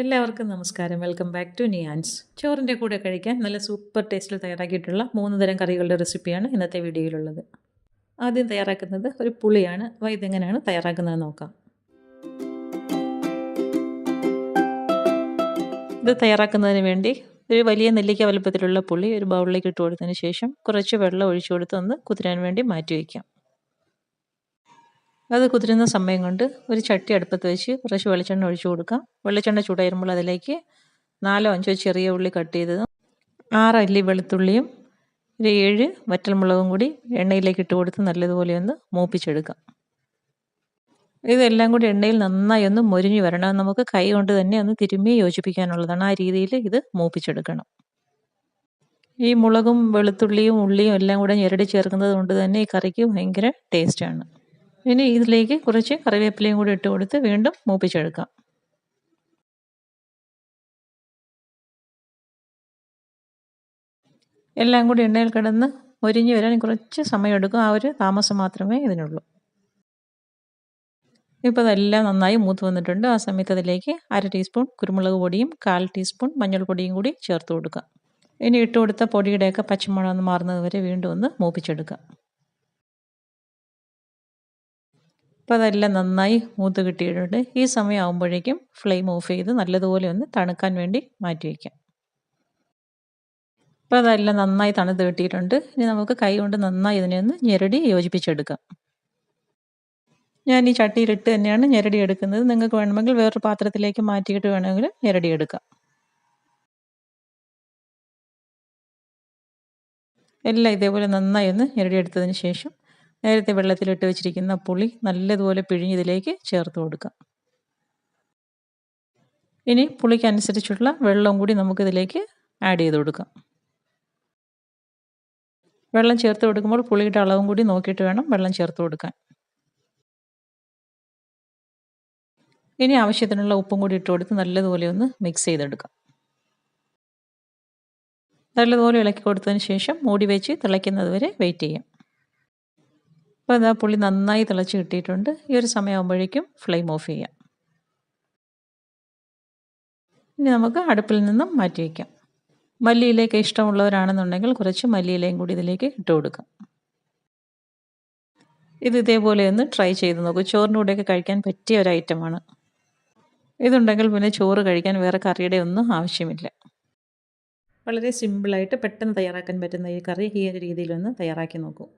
എല്ലാവർക്കും നമസ്കാരം. Welcome back to നിയാൻസ് ചോറിന്റെ കൂടെ കഴിക്കാൻ നല്ല സൂപ്പർ ടേസ്റ്റിൽ തയ്യാറാക്കിയിട്ടുള്ള മൂന്ന് തരം കറികളുടെ റെസിപ്പിയാണ് ഇന്നത്തെ വീഡിയോയിലുള്ളത് ആദ്യം തയ്യാറാക്കുന്നത് ഒരു പുളിയാണ്. വൈദ്യങ്ങനെയാണ് തയ്യാറാക്കുന്നത് നോക്കാം. ഇത് തയ്യാറാക്കുന്നതിന് വേണ്ടി ഒരു വലിയ നെല്ലിക്ക വലുപ്പത്തിലുള്ള പുളി ഒരു ബൗളിലേക്ക് ഇട്ട് കൊടുത്തതിന് ശേഷം കുറച്ച് വെള്ളം ഒഴിച്ചു കൊടുത്ത് ഒന്ന് കുതിരാൻ വേണ്ടി മാറ്റി വയ്ക്കാം. അത് കുതിരുന്ന സമയം കൊണ്ട് ഒരു ചട്ടി അടുപ്പത്ത് വെച്ച് കുറച്ച് വെളിച്ചെണ്ണ ഒഴിച്ചു കൊടുക്കാം. വെളിച്ചെണ്ണ ചൂടായിരുമ്പോൾ അതിലേക്ക് നാലോ അഞ്ചോ ചെറിയ ഉള്ളി കട്ട് ചെയ്തതും ആറ് അല്ലി വെളുത്തുള്ളിയും ഒരു ഏഴ് വറ്റൽമുളകും കൂടി എണ്ണയിലേക്ക് ഇട്ട് കൊടുത്ത് നല്ലതുപോലെ ഒന്ന് മൂപ്പിച്ചെടുക്കാം. ഇതെല്ലാം കൂടി എണ്ണയിൽ നന്നായി ഒന്ന് മൊരിഞ്ഞു വരണം. നമുക്ക് കൈ കൊണ്ട് തന്നെ ഒന്ന് തിരുമ്മി യോജിപ്പിക്കാനുള്ളതാണ്. ആ രീതിയിൽ ഇത് മൂപ്പിച്ചെടുക്കണം. ഈ മുളകും വെളുത്തുള്ളിയും ഉള്ളിയും എല്ലാം കൂടെ ഞെരടി ചേർക്കുന്നത് കൊണ്ട് തന്നെ ഈ കറിക്ക് ഭയങ്കര ടേസ്റ്റാണ് ഇനി ഇതിലേക്ക് കുറച്ച് കറിവേപ്പിലയും കൂടി ഇട്ട് കൊടുത്ത് വീണ്ടും മൂപ്പിച്ചെടുക്കാം. എല്ലാം കൂടി എണ്ണയിൽ കിടന്ന് ഒരിഞ്ഞ് വരാൻ കുറച്ച് സമയമെടുക്കും. ആ ഒരു താമസം മാത്രമേ ഇതിനുള്ളൂ. ഇപ്പോൾ അതെല്ലാം നന്നായി മൂത്ത് വന്നിട്ടുണ്ട്. ആ സമയത്ത് അതിലേക്ക് അര ടീസ്പൂൺ കുരുമുളക് പൊടിയും കാൽ ടീസ്പൂൺ മഞ്ഞൾപ്പൊടിയും കൂടി ചേർത്ത് കൊടുക്കുക ഇനി ഇട്ട് കൊടുത്ത പൊടിയുടെയൊക്കെ പച്ചമുളക് ഒന്ന് മാറുന്നത് വരെ വീണ്ടും ഒന്ന് മൂപ്പിച്ചെടുക്കാം. അപ്പോൾ അതെല്ലാം നന്നായി മൂത്ത് കിട്ടിയിട്ടുണ്ട്. ഈ സമയം ആകുമ്പോഴേക്കും ഫ്ലെയിം ഓഫ് ചെയ്ത് നല്ലതുപോലെ ഒന്ന് തണുക്കാൻ വേണ്ടി മാറ്റി വയ്ക്കാം അപ്പോൾ അതെല്ലാം നന്നായി തണുത്ത് കിട്ടിയിട്ടുണ്ട്. ഇനി നമുക്ക് കൈ കൊണ്ട് നന്നായി ഇതിനെ ഒന്ന് ഞെരടി യോജിപ്പിച്ചെടുക്കാം. ഞാൻ ഈ ചട്ടിയിലിട്ട് തന്നെയാണ് ഞെരടി എടുക്കുന്നത്. നിങ്ങൾക്ക് വേണമെങ്കിൽ വേറൊരു പാത്രത്തിലേക്ക് മാറ്റിയിട്ട് വേണമെങ്കിൽ ഞെരടി എടുക്കാം. എല്ലാം ഇതേപോലെ നന്നായി ഒന്ന് ഞെരടി എടുത്തതിന് ശേഷം നേരത്തെ വെള്ളത്തിലിട്ട് വെച്ചിരിക്കുന്ന പുളി നല്ലതുപോലെ പിഴിഞ്ഞ് ഇതിലേക്ക് ചേർത്ത് കൊടുക്കാം. ഇനി പുളിക്കനുസരിച്ചുള്ള വെള്ളം കൂടി നമുക്കിതിലേക്ക് ആഡ് ചെയ്ത് കൊടുക്കാം. വെള്ളം ചേർത്ത് കൊടുക്കുമ്പോൾ പുളിയുടെ അളവും കൂടി നോക്കിയിട്ട് വേണം വെള്ളം ചേർത്ത് കൊടുക്കാൻ. ഇനി ആവശ്യത്തിനുള്ള ഉപ്പും കൂടി ഇട്ട് കൊടുത്ത് നല്ലതുപോലെ ഒന്ന് മിക്സ് ചെയ്തെടുക്കാം. നല്ലതുപോലെ ഇളക്കി കൊടുത്തതിന് ശേഷം മൂടി വെച്ച് തിളയ്ക്കുന്നത് വരെ വെയിറ്റ് ചെയ്യാം. അപ്പോൾ അതാ പുളി നന്നായി തിളച്ച് കിട്ടിയിട്ടുണ്ട്. ഈ ഒരു സമയമാകുമ്പോഴേക്കും ഫ്ലെയിം ഓഫ് ചെയ്യാം. ഇനി നമുക്ക് അടുപ്പിൽ നിന്നും മാറ്റി വയ്ക്കാം. മല്ലിയിലേക്ക് ഇഷ്ടമുള്ളവരാണെന്നുണ്ടെങ്കിൽ കുറച്ച് മല്ലിയിലയും കൂടി ഇതിലേക്ക് ഇട്ട് കൊടുക്കാം. ഇത് ഇതേപോലെ ഒന്ന് ട്രൈ ചെയ്ത് നോക്കൂ. ചോറിന്റെ കൂടെയൊക്കെ കഴിക്കാൻ പറ്റിയ ഒരു ഐറ്റമാണ്. ഇതുണ്ടെങ്കിൽ പിന്നെ ചോറ് കഴിക്കാൻ വേറെ കറിയുടെ ഒന്നും ആവശ്യമില്ല. വളരെ സിമ്പിളായിട്ട് പെട്ടെന്ന് തയ്യാറാക്കാൻ പറ്റുന്ന ഈ കറി ഈ ഒരു രീതിയിലൊന്ന് തയ്യാറാക്കി നോക്കൂ.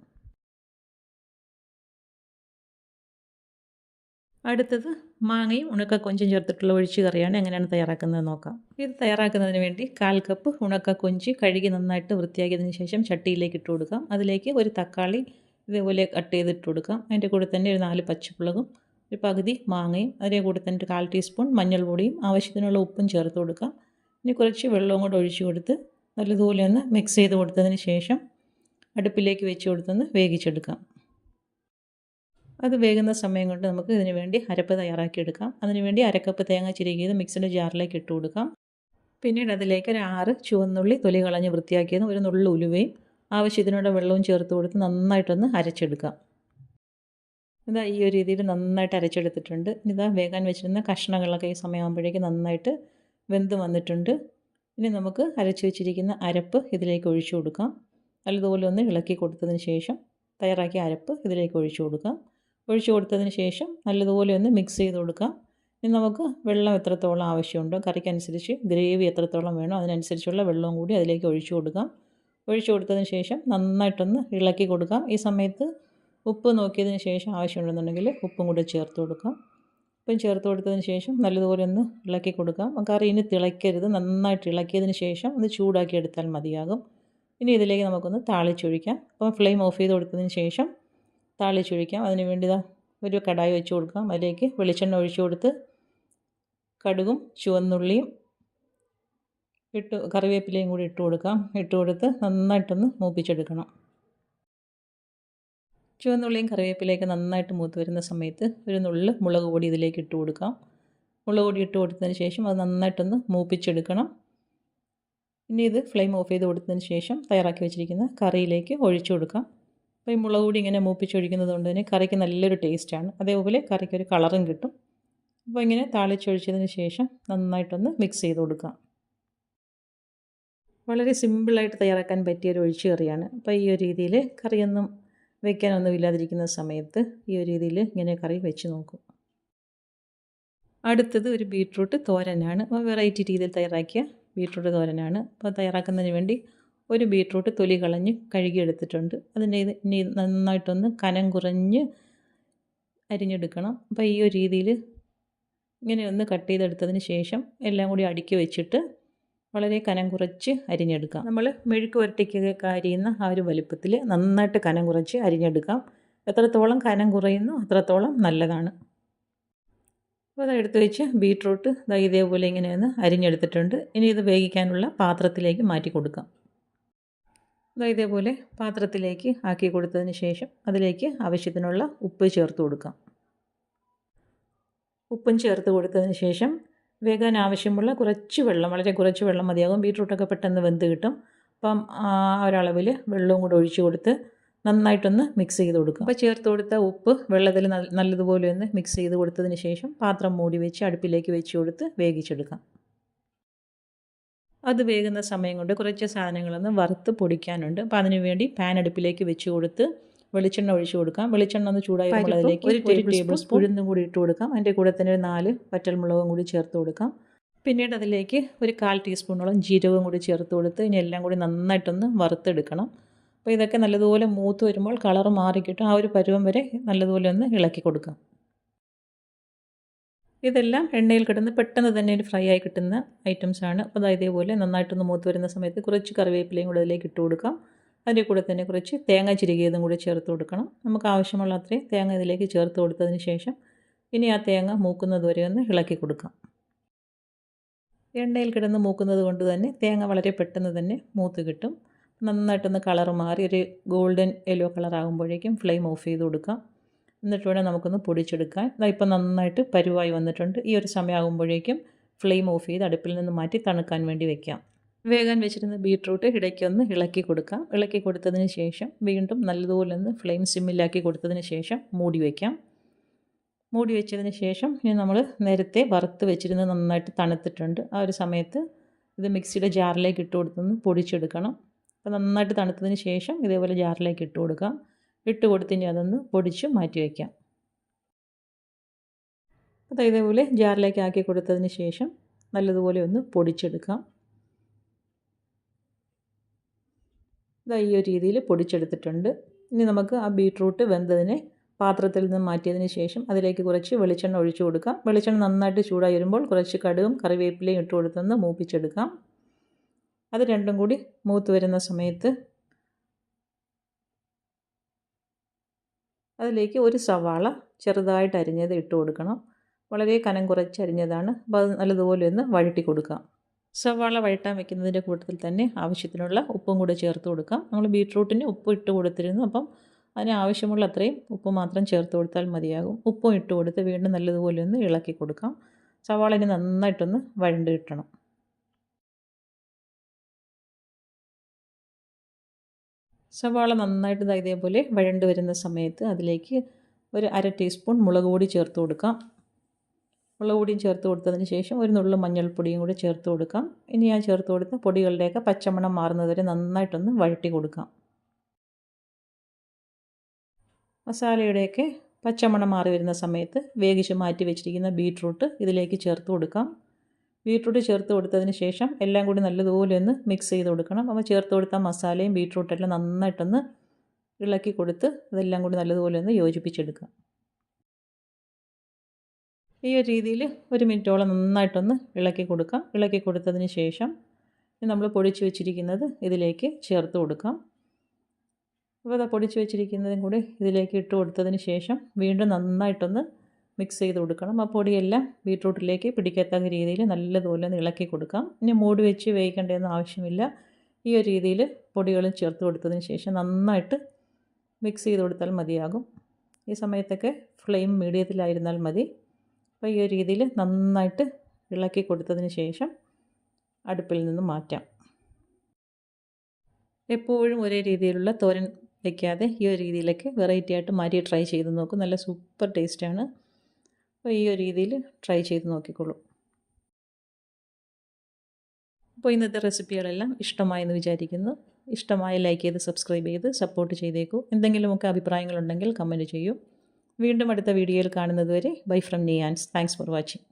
അടുത്തത് മാങ്ങയും ഉണക്ക കൊഞ്ചും ചേർത്തിട്ടുള്ള ഒഴിച്ചു കറിയാണ് എങ്ങനെയാണ് തയ്യാറാക്കുന്നത് നോക്കാം. ഇത് തയ്യാറാക്കുന്നതിന് വേണ്ടി കാൽ കപ്പ് ഉണക്ക കൊഞ്ച് കഴുകി നന്നായിട്ട് വൃത്തിയാക്കിയതിന് ശേഷം ചട്ടിയിലേക്ക് ഇട്ട് കൊടുക്കാം. അതിലേക്ക് ഒരു തക്കാളി ഇതേപോലെ കട്ട് ചെയ്തിട്ട് കൊടുക്കാം. അതിന്റെ കൂടെ തന്നെ ഒരു നാല് പച്ചമുളകും ഒരു പകുതി മാങ്ങയും അതിന്റെ കൂടെ തന്നെ ഒരു കാൽ ടീസ്പൂൺ മഞ്ഞൾപ്പൊടിയും ആവശ്യത്തിനുള്ള ഉപ്പും ചേർത്ത് കൊടുക്കാം. ഇനി കുറച്ച് വെള്ളവും കൂടെ ഒഴിച്ചു കൊടുത്ത് നല്ലതുപോലെ ഒന്ന് മിക്സ് ചെയ്ത് കൊടുത്തതിന് ശേഷം അടുപ്പിലേക്ക് വെച്ച് കൊടുത്തൊന്ന് വേവിച്ചെടുക്കാം. അത് വേകുന്ന സമയം കൊണ്ട് നമുക്ക് ഇതിന് വേണ്ടി അരപ്പ് തയ്യാറാക്കിയെടുക്കാം അതിനുവേണ്ടി അരക്കപ്പ് തേങ്ങ ചിരികിയത് മിക്സിന്റെ ജാറിലേക്ക് ഇട്ട് കൊടുക്കാം. പിന്നീട് അതിലേക്ക് ഒരു ആറ് ചുവന്നുള്ളി തൊലി കളഞ്ഞ് വൃത്തിയാക്കിയതും ഒരു നുള്ളു ഉലുവയും ആവശ്യത്തിനുള്ള വെള്ളവും ചേർത്ത് കൊടുത്ത് നന്നായിട്ടൊന്ന് അരച്ചെടുക്കാം. ഇതാ ഈ ഒരു രീതിയിൽ നന്നായിട്ട് അരച്ചെടുത്തിട്ടുണ്ട്. ഇതാ വേഗാൻ വെച്ചിരുന്ന കഷ്ണങ്ങളൊക്കെ ഈ സമയമാകുമ്പോഴേക്ക് നന്നായിട്ട് വെന്ത് വന്നിട്ടുണ്ട്. ഇനി നമുക്ക് അരച്ച് വെച്ചിരിക്കുന്ന അരപ്പ് ഇതിലേക്ക് ഒഴിച്ചു കൊടുക്കാം. നല്ലതുപോലെ ഒന്ന് ഇളക്കി കൊടുത്തതിന് ശേഷം തയ്യാറാക്കിയ അരപ്പ് ഇതിലേക്ക് ഒഴിച്ചു കൊടുക്കാം. ഒഴിച്ചു കൊടുത്തതിന് ശേഷം നല്ലതുപോലെ ഒന്ന് മിക്സ് ചെയ്ത് കൊടുക്കാം. ഇനി നമുക്ക് വെള്ളം എത്രത്തോളം ആവശ്യമുണ്ടോ കറിക്കനുസരിച്ച് ഗ്രേവി എത്രത്തോളം വേണോ അതിനനുസരിച്ചുള്ള വെള്ളവും കൂടി അതിലേക്ക് ഒഴിച്ചു കൊടുക്കാം. ഒഴിച്ചു കൊടുത്തതിന് ശേഷം നന്നായിട്ടൊന്ന് ഇളക്കി കൊടുക്കാം. ഈ സമയത്ത് ഉപ്പ് നോക്കിയതിന് ശേഷം ആവശ്യമുണ്ടെന്നുണ്ടെങ്കിൽ ഉപ്പും കൂടി ചേർത്ത് കൊടുക്കാം. ഉപ്പും ചേർത്ത് കൊടുത്തതിന് ശേഷം നല്ലതുപോലെ ഒന്ന് ഇളക്കി കൊടുക്കാം. കറി ഇനി തിളയ്ക്കരുത്. നന്നായിട്ട് ഇളക്കിയതിന് ശേഷം ഒന്ന് ചൂടാക്കി എടുത്താൽ മതിയാകും. ഇനി ഇതിലേക്ക് നമുക്കൊന്ന് താളിച്ചൊഴിക്കാം. അപ്പോൾ ഫ്ലെയിം ഓഫ് ചെയ്ത് കൊടുത്തതിന് ശേഷം താളിച്ചൊഴിക്കാം അതിന് വേണ്ടി ഒരു കടായി വെച്ച് കൊടുക്കാം. അതിലേക്ക് വെളിച്ചെണ്ണ ഒഴിച്ചു കൊടുത്ത് കടുകും ചുവന്നുള്ളിയും ഇട്ട് കറിവേപ്പിലയും കൂടി ഇട്ട് കൊടുക്കാം. ഇട്ട് കൊടുത്ത് നന്നായിട്ടൊന്ന് മൂപ്പിച്ചെടുക്കണം. ചുവന്നുള്ളിയും കറിവേപ്പിലയൊക്കെ നന്നായിട്ട് മൂത്ത് വരുന്ന സമയത്ത് ഒരു നുള്ള് മുളക് പൊടി ഇതിലേക്ക് ഇട്ട് കൊടുക്കാം. മുളക് പൊടി ഇട്ട് കൊടുത്തതിന് ശേഷം അത് നന്നായിട്ടൊന്ന് മൂപ്പിച്ചെടുക്കണം. ഇനി ഇത് ഫ്ലെയിം ഓഫ് ചെയ്ത് കൊടുത്തതിന് ശേഷം തയ്യാറാക്കി വെച്ചിരിക്കുന്ന കറിയിലേക്ക് ഒഴിച്ചു കൊടുക്കാം. അപ്പോൾ ഈ മുളക് പൊടി ഇങ്ങനെ മൂപ്പിച്ചൊഴിക്കുന്നത് കൊണ്ട് തന്നെ കറിക്ക് നല്ലൊരു ടേസ്റ്റാണ് അതേപോലെ കറിക്ക് ഒരു കളറും കിട്ടും. അപ്പോൾ ഇങ്ങനെ താളിച്ചൊഴിച്ചതിന് ശേഷം നന്നായിട്ടൊന്ന് മിക്സ് ചെയ്ത് കൊടുക്കാം വളരെ സിമ്പിളായിട്ട് തയ്യാറാക്കാൻ പറ്റിയ ഒരു ഒഴിച്ചു കറിയാണ്. അപ്പോൾ ഈ ഒരു രീതിയിൽ കറിയൊന്നും വെക്കാനൊന്നും ഇല്ലാതിരിക്കുന്ന സമയത്ത് ഈ ഒരു രീതിയിൽ ഇങ്ങനെ കറി വെച്ച് നോക്കും. അടുത്തത് ഒരു ബീട്രൂട്ട് തോരനാണ്. വെറൈറ്റി രീതിയിൽ തയ്യാറാക്കിയ ബീട്രൂട്ട് തോരനാണ്. അപ്പോൾ തയ്യാറാക്കുന്നതിന് വേണ്ടി ഒരു ബീട്രൂട്ട് തൊലി കളഞ്ഞ് കഴുകിയെടുത്തിട്ടുണ്ട്. അതിന്റെ ഇത് ഇനി നന്നായിട്ടൊന്ന് കനം കുറഞ്ഞ് അരിഞ്ഞെടുക്കണം. അപ്പോൾ ഈ ഒരു രീതിയിൽ ഇങ്ങനെ ഒന്ന് കട്ട് ചെയ്തെടുത്തതിന് ശേഷം എല്ലാം കൂടി അടുക്കി വെച്ചിട്ട് വളരെ കനം കുറച്ച് അരിഞ്ഞെടുക്കാം. നമ്മൾ മെഴുക്ക് വരട്ടിക്കൊക്കെ അരിയുന്ന ആ ഒരു വലുപ്പത്തിൽ നന്നായിട്ട് കനം കുറച്ച് അരിഞ്ഞെടുക്കാം. എത്രത്തോളം കനം കുറയുന്നു അത്രത്തോളം നല്ലതാണ്. അപ്പോൾ അത് എടുത്ത് വെച്ച് ബീട്രൂട്ട് ഇതേപോലെ ഇങ്ങനെയൊന്ന് അരിഞ്ഞെടുത്തിട്ടുണ്ട്. ഇനി ഇത് വേവിക്കാനുള്ള പാത്രത്തിലേക്ക് മാറ്റി കൊടുക്കാം. ഇതേപോലെ പാത്രത്തിലേക്ക് ആക്കി കൊടുത്തതിന് ശേഷം അതിലേക്ക് ആവശ്യത്തിനുള്ള ഉപ്പ് ചേർത്ത് കൊടുക്കാം. ഉപ്പും ചേർത്ത് കൊടുത്തതിന് ശേഷം വേകാൻ ആവശ്യമുള്ള കുറച്ച് വെള്ളം വളരെ കുറച്ച് വെള്ളം മതിയാകും. ബീട്രൂട്ടൊക്കെ പെട്ടെന്ന് വെന്ത് കിട്ടും. അപ്പം ആ ഒരളവിൽ വെള്ളവും കൂടെ ഒഴിച്ച് കൊടുത്ത് നന്നായിട്ടൊന്ന് മിക്സ് ചെയ്ത് കൊടുക്കും. അപ്പോൾ ചേർത്ത് കൊടുത്ത ഉപ്പ് വെള്ളത്തിൽ നല്ലതുപോലെ ഒന്ന് മിക്സ് ചെയ്ത് കൊടുത്തതിന് ശേഷം പാത്രം മൂടി വെച്ച് അടുപ്പിലേക്ക് വെച്ച് കൊടുത്ത് വേവിച്ചെടുക്കാം. അത് വേകുന്ന സമയം കൊണ്ട് കുറച്ച് സാധനങ്ങളൊന്ന് വറുത്ത് പൊടിക്കാനുണ്ട്. അപ്പോൾ അതിനു വേണ്ടി പാൻ അടുപ്പിലേക്ക് വെച്ച് കൊടുത്ത് വെളിച്ചെണ്ണ ഒഴിച്ച് കൊടുക്കാം. വെളിച്ചെണ്ണ ഒന്ന് ചൂടായി അതിലേക്ക് ഒരു ടേബിൾ സ്പൂൺ ഉഴുന്നും കൂടി ഇട്ട് കൊടുക്കാം. അതിന്റെ കൂടെ തന്നെ ഒരു നാല് വറ്റൽമുളകും കൂടി ചേർത്ത് കൊടുക്കാം. പിന്നീട് അതിലേക്ക് ഒരു കാൽ ടീസ്പൂണോളം ജീരകവും കൂടി ചേർത്ത് കൊടുത്ത് ഇനി എല്ലാം കൂടി നന്നായിട്ടൊന്ന് വറുത്തെടുക്കണം. അപ്പോൾ ഇതൊക്കെ നല്ലതുപോലെ മൂത്ത് വരുമ്പോൾ കളർ മാറിക്കിട്ടും. ആ ഒരു പരുവം വരെ നല്ലതുപോലെ ഒന്ന് ഇളക്കി കൊടുക്കാം. ഇതെല്ലാം എണ്ണയിൽ കിടന്ന് പെട്ടെന്ന് തന്നെ ഒരു ഫ്രൈ ആയി കിട്ടുന്ന ഐറ്റംസാണ് അപ്പോൾ അതായത് ഇതേപോലെ നന്നായിട്ടൊന്ന് മൂത്ത് വരുന്ന സമയത്ത് കുറച്ച് കറിവേപ്പിലയും കൂടെ അതിലേക്ക് ഇട്ട് കൊടുക്കാം. അതിന്റെ കൂടെ തന്നെ കുറച്ച് തേങ്ങ ചിരുകിയതും കൂടി ചേർത്ത് കൊടുക്കണം. നമുക്ക് ആവശ്യമുള്ള അത്രയും തേങ്ങ ഇതിലേക്ക് ചേർത്ത് കൊടുത്തതിന് ശേഷം ഇനി ആ തേങ്ങ മൂക്കുന്നത് വരെ ഒന്ന് ഇളക്കി കൊടുക്കാം. എണ്ണയിൽ കിടന്ന് മൂക്കുന്നത് കൊണ്ട് തന്നെ തേങ്ങ വളരെ പെട്ടെന്ന് തന്നെ മൂത്ത് കിട്ടും. നന്നായിട്ടൊന്ന് കളർ മാറി ഒരു ഗോൾഡൻ യെല്ലോ കളറാകുമ്പോഴേക്കും ഫ്ലെയിം ഓഫ് ചെയ്ത് കൊടുക്കാം. എന്നിട്ട് വേണം നമുക്കൊന്ന് പൊടിച്ചെടുക്കാൻ. ഇപ്പം നന്നായിട്ട് പരുവായി വന്നിട്ടുണ്ട്. ഈ ഒരു സമയമാകുമ്പോഴേക്കും ഫ്ലെയിം ഓഫ് ചെയ്ത് അടുപ്പിൽ നിന്ന് മാറ്റി തണുക്കാൻ വേണ്ടി വെക്കാം. വേഗം വെച്ചിരുന്ന ബീട്രൂട്ട് ഇടയ്ക്കൊന്ന് ഇളക്കി കൊടുക്കാം. ഇളക്കി കൊടുത്തതിന് ശേഷം വീണ്ടും നല്ലതുപോലെ ഒന്ന് ഫ്ലെയിം സിമ്മിലാക്കി കൊടുത്തതിന് ശേഷം മൂടി വയ്ക്കാം മൂടി വെച്ചതിന് ശേഷം ഇനി നമ്മൾ നേരത്തെ വറുത്ത് വെച്ചിരുന്നത് നന്നായിട്ട് തണുത്തിട്ടുണ്ട്. ആ ഒരു സമയത്ത് ഇത് മിക്സിയുടെ ജാറിലേക്ക് ഇട്ട് കൊടുത്തൊന്ന് പൊടിച്ചെടുക്കണം. അപ്പോൾ നന്നായിട്ട് തണുത്തതിന് ശേഷം ഇതേപോലെ ജാറിലേക്ക് ഇട്ട് കൊടുക്കാം. ഇട്ട് കൊടുത്തിനി അതൊന്ന് പൊടിച്ച് മാറ്റി വയ്ക്കാം അപ്പോൾ ഇതേപോലെ ജാറിലേക്ക് ആക്കി കൊടുത്തതിന് ശേഷം നല്ലതുപോലെ ഒന്ന് പൊടിച്ചെടുക്കാം. ഇതാ ഈ ഒരു രീതിയിൽ പൊടിച്ചെടുത്തിട്ടുണ്ട്. ഇനി നമുക്ക് ആ ബീട്രൂട്ട് വെന്തതിനെ പാത്രത്തിൽ നിന്ന് മാറ്റിയതിന് ശേഷം അതിലേക്ക് കുറച്ച് വെളിച്ചെണ്ണ ഒഴിച്ചു കൊടുക്കാം. വെളിച്ചെണ്ണ നന്നായിട്ട് ചൂടായി വരുമ്പോൾ കുറച്ച് കടുകും കറിവേപ്പിലയും ഇട്ട് കൊടുത്തൊന്ന് മൂപ്പിച്ചെടുക്കാം. അത് രണ്ടും കൂടി മൂത്ത് വരുന്ന സമയത്ത് അതിലേക്ക് ഒരു സവാള ചെറുതായിട്ട് അരിഞ്ഞത് ഇട്ട് കൊടുക്കണം. വളരെ കനം കുറച്ച് അരിഞ്ഞതാണ്. അപ്പോൾ അത് നല്ലതുപോലെ ഒന്ന് വഴട്ടി കൊടുക്കാം. സവാള വഴട്ടാൻ വെക്കുന്നതിന്റെ കൂട്ടത്തിൽ തന്നെ ആവശ്യത്തിനുള്ള ഉപ്പും കൂടെ ചേർത്ത് കൊടുക്കാം. നമ്മൾ ബീട്രൂട്ടിന് ഉപ്പ് ഇട്ട് കൊടുത്തിരുന്നു. അപ്പം അതിന് ആവശ്യമുള്ള അത്രയും ഉപ്പ് മാത്രം ചേർത്ത് കൊടുത്താൽ മതിയാകും. ഉപ്പും ഇട്ട് കൊടുത്ത് വീണ്ടും നല്ലതുപോലെ ഒന്ന് ഇളക്കി കൊടുക്കാം. സവാളിന് നന്നായിട്ടൊന്ന് വഴണ്ട് കിട്ടണം. സവാള നന്നായിട്ട് ഇതേപോലെ വഴണ്ട് വരുന്ന സമയത്ത് അതിലേക്ക് ഒരു അര ടീസ്പൂൺ മുളക് പൊടി ചേർത്ത് കൊടുക്കാം. മുളക് പൊടിയും ചേർത്ത് കൊടുത്തതിന് ശേഷം ഒരു നുള്ളു മഞ്ഞൾപ്പൊടിയും കൂടി ചേർത്ത് കൊടുക്കാം. ഇനി ഞാൻ ചേർത്ത് കൊടുത്ത പൊടികളുടെയൊക്കെ പച്ചമണം മാറുന്നതുവരെ നന്നായിട്ടൊന്ന് വഴട്ടി കൊടുക്കാം. മസാലയുടെയൊക്കെ പച്ചമണം മാറി വരുന്ന സമയത്ത് വേവിച്ച് മാറ്റി വെച്ചിരിക്കുന്ന ബീട്രൂട്ട് ഇതിലേക്ക് ചേർത്ത് കൊടുക്കാം. ബീട്രൂട്ട് ചേർത്ത് കൊടുത്തതിന് ശേഷം എല്ലാം കൂടി നല്ലതുപോലെ ഒന്ന് മിക്സ് ചെയ്ത് കൊടുക്കണം. അപ്പോൾ ചേർത്ത് കൊടുത്ത മസാലയും ബീട്രൂട്ടെല്ലാം നന്നായിട്ടൊന്ന് ഇളക്കി കൊടുത്ത് അതെല്ലാം കൂടി നല്ലതുപോലെ ഒന്ന് യോജിപ്പിച്ചെടുക്കുക. ഈ ഒരു രീതിയിൽ ഒരു മിനിറ്റോളം നന്നായിട്ടൊന്ന് ഇളക്കി കൊടുക്കാം. ഇളക്കി കൊടുത്തതിന് ശേഷം നമ്മൾ പൊടിച്ച് വെച്ചിരിക്കുന്നത് ഇതിലേക്ക് ചേർത്ത് കൊടുക്കാം. അപ്പോൾ അത് പൊടിച്ച് വെച്ചിരിക്കുന്നതും കൂടി ഇതിലേക്ക് ഇട്ട് കൊടുത്തതിന് ശേഷം വീണ്ടും നന്നായിട്ടൊന്ന് മിക്സ് ചെയ്ത് കൊടുക്കണം. ആ പൊടിയെല്ലാം ബീട്രൂട്ടിലേക്ക് പിടിക്കത്തക്ക രീതിയിൽ നല്ലതുപോലെ ഒന്ന് ഇളക്കി കൊടുക്കാം. ഇനി മൂടി വെച്ച് വേവിക്കേണ്ടതെന്ന് ആവശ്യമില്ല. ഈ ഒരു രീതിയിൽ പൊടികളും ചേർത്ത് കൊടുത്തതിന് ശേഷം നന്നായിട്ട് മിക്സ് ചെയ്ത് കൊടുത്താൽ മതിയാകും. ഈ സമയത്തൊക്കെ ഫ്ലെയിം മീഡിയത്തിലായിരുന്നാൽ മതി. അപ്പോൾ ഈ ഒരു രീതിയിൽ നന്നായിട്ട് ഇളക്കി കൊടുത്തതിന് ശേഷം അടുപ്പിൽ നിന്ന് മാറ്റാം. എപ്പോഴും ഒരേ രീതിയിലുള്ള തോരൻ വയ്ക്കാതെ ഈ ഒരു രീതിയിലൊക്കെ വെറൈറ്റി ആയിട്ട് മാറ്റി ട്രൈ ചെയ്ത് നോക്കും. നല്ല സൂപ്പർ ടേസ്റ്റാണ്. അപ്പോൾ ഈ ഒരു രീതിയിൽ ട്രൈ ചെയ്ത് നോക്കിക്കോളൂ. അപ്പോൾ ഇന്നത്തെ റെസിപ്പികളെല്ലാം ഇഷ്ടമായെന്ന് വിചാരിക്കുന്നു. ഇഷ്ടമായി ലൈക്ക് ചെയ്ത് സബ്സ്ക്രൈബ് ചെയ്ത് സപ്പോർട്ട് ചെയ്തേക്കൂ. എന്തെങ്കിലുമൊക്കെ അഭിപ്രായങ്ങളുണ്ടെങ്കിൽ കമന്റ് ചെയ്യൂ. വീണ്ടും അടുത്ത വീഡിയോയിൽ കാണുന്നതുവരെ bye from നിയാൻസ് thanks for watching.